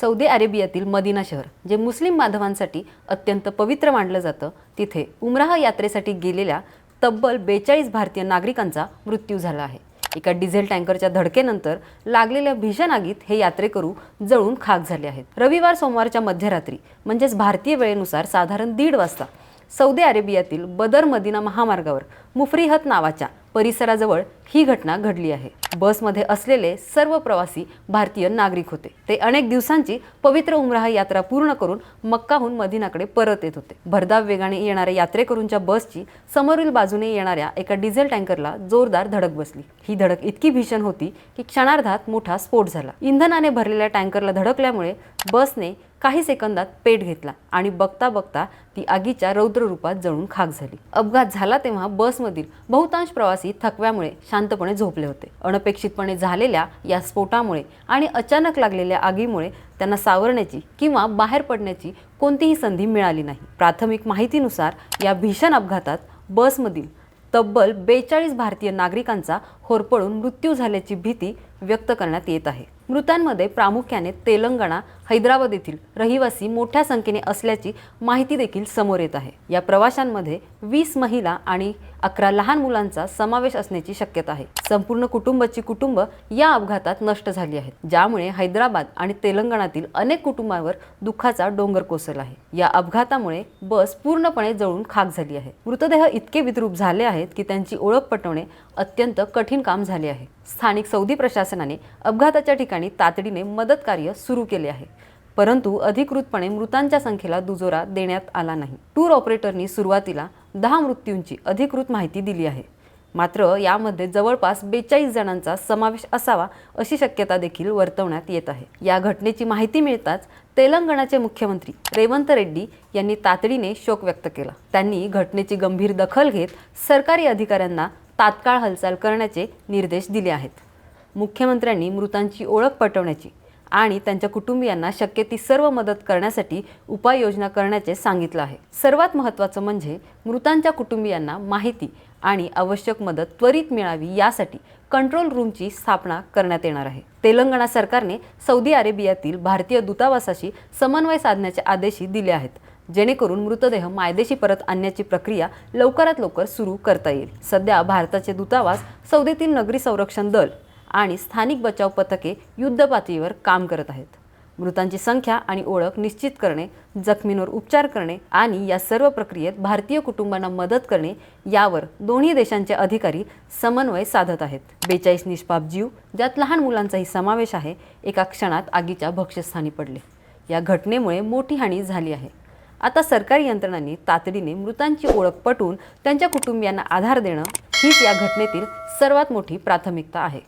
Saudi अरेबियातील Madina शहर जे मुस्लिम बांधवांसाठी अत्यंत पवित्र मानलं जातं तिथे उमराह यात्रेसाठी गेलेल्या तब्बल बेचाळीस भारतीय नागरिकांचा मृत्यू झाला आहे. एका डिझेल टँकरच्या धडकेनंतर लागलेल्या भीषण आगीत हे यात्रेकरू जळून खाक झाले आहेत. रविवार सोमवारच्या मध्यरात्री म्हणजेच भारतीय वेळेनुसार साधारण दीड वाजता सौदी अरेबियातील बदर मदिना महामार्गावर मुफरीहत नावाच्या परिसराजवळ ही घटना घडली आहे. बसमध्ये असलेले सर्व प्रवासी भारतीय नागरिक होते. ते अनेक दिवसांची पवित्र उमराह यात्रा पूर्ण करून मक्काहून मदिनाकडे परत येत होते. भरधाव वेगाने येणाऱ्या यात्रेकरूंच्या बसची समोरील बाजूने येणाऱ्या एका डिझेल टँकरला जोरदार धडक बसली. ही धडक इतकी भीषण होती की क्षणार्धात मोठा स्फोट झाला. इंधनाने भरलेल्या टँकरला धडकल्यामुळे बसने काही सेकंदात पेट घेतला आणि बघता बघता ती आगीच्या रौद्र रूपात जळून खाक झाली. अपघात झाला तेव्हा बसमधील बहुतांश प्रवासी थकव्यामुळे शांतपणे झोपले होते. अनपेक्षितपणे झालेल्या या स्फोटामुळे आणि अचानक लागलेल्या आगीमुळे त्यांना सावरण्याची किंवा बाहेर पडण्याची कोणतीही संधी मिळाली नाही. प्राथमिक माहितीनुसार या भीषण अपघातात बसमधील तब्बल बेचाळीस भारतीय नागरिकांचा होरपळून मृत्यू झाल्याची भीती व्यक्त करण्यात येत आहे. मृतांमध्ये प्रामुख्याने तेलंगणा हैदराबाद येथील रहिवासी मोठ्या संख्येने असल्याची माहिती देखील समोर येत आहे. या प्रवाशांमध्ये वीस महिला आणि अकरा लहान मुलांचा समावेश असण्याची शक्यता आहे. संपूर्ण कुटुंबाची कुटुंब या अपघातात नष्ट झाली आहेत. ज्यामुळे हैदराबाद आणि तेलंगणातील अनेक कुटुंबांवर दुःखाचा डोंगर कोसळला आहे. या अपघातामुळे बस पूर्णपणे जळून खाक झाली आहे. मृतदेह इतके विद्रूप झाले आहेत की त्यांची ओळख पटवणे अत्यंत कठीण काम झाले आहे. स्थानिक सौदी प्रशासनाने अपघाताच्या ठिकाणी तातडीने मदत कार्य सुरू केले आहे. परंतु अधिकृतपणे मृतांच्या संख्येला दुजोरा देण्यात आला नाही. टूर ऑपरेटरनी सुरुवातीला दहा मृत्यूंची अधिकृत माहिती दिली आहे. मात्र यामध्ये जवळपास बेचाळीस जणांचा समावेश असावा अशी शक्यता देखील वर्तवण्यात येत आहे. या घटनेची माहिती मिळताच तेलंगणाचे मुख्यमंत्री रेवंत रेड्डी यांनी तातडीने शोक व्यक्त केला. त्यांनी घटनेची गंभीर दखल घेत सरकारी अधिकाऱ्यांना तात्काळ हालचाल करण्याचे निर्देश दिले आहेत. मुख्यमंत्र्यांनी मृतांची ओळख पटवण्याची आणि त्यांच्या कुटुंबियांना शक्य ती सर्व मदत करण्यासाठी उपाययोजना करण्याचे सांगितलं आहे. सर्वात महत्त्वाचं म्हणजे मृतांच्या कुटुंबियांना माहिती आणि आवश्यक मदत त्वरित मिळावी यासाठी कंट्रोल रूमची स्थापना करण्यात येणार आहे. तेलंगणा सरकारने सौदी अरेबियातील भारतीय दूतावासाशी समन्वय साधण्याचे आदेशही दिले आहेत. जेणेकरून मृतदेह मायदेशी परत आणण्याची प्रक्रिया लवकरात लवकर सुरू करता येईल. सध्या भारताचे दूतावास सौदीतील नगरी संरक्षण दल आणि स्थानिक बचाव पथके युद्धपातळीवर काम करत आहेत. मृतांची संख्या आणि ओळख निश्चित करणे जखमींवर उपचार करणे आणि या सर्व प्रक्रियेत भारतीय कुटुंबांना मदत करणे यावर दोन्ही देशांचे अधिकारी समन्वय साधत आहेत. बेचाळीस निष्पाप जीव ज्यात लहान मुलांचाही समावेश आहे एका क्षणात आगीच्या भक्ष्यस्थानी पडले. या घटनेमुळे मोठी हानी झाली आहे. आता सरकारी यंत्रणांनी तातडीने मृतांची ओळख पटवून त्यांच्या कुटुंबियांना आधार देणं हीच या घटनेतील सर्वात मोठी प्राथमिकता आहे.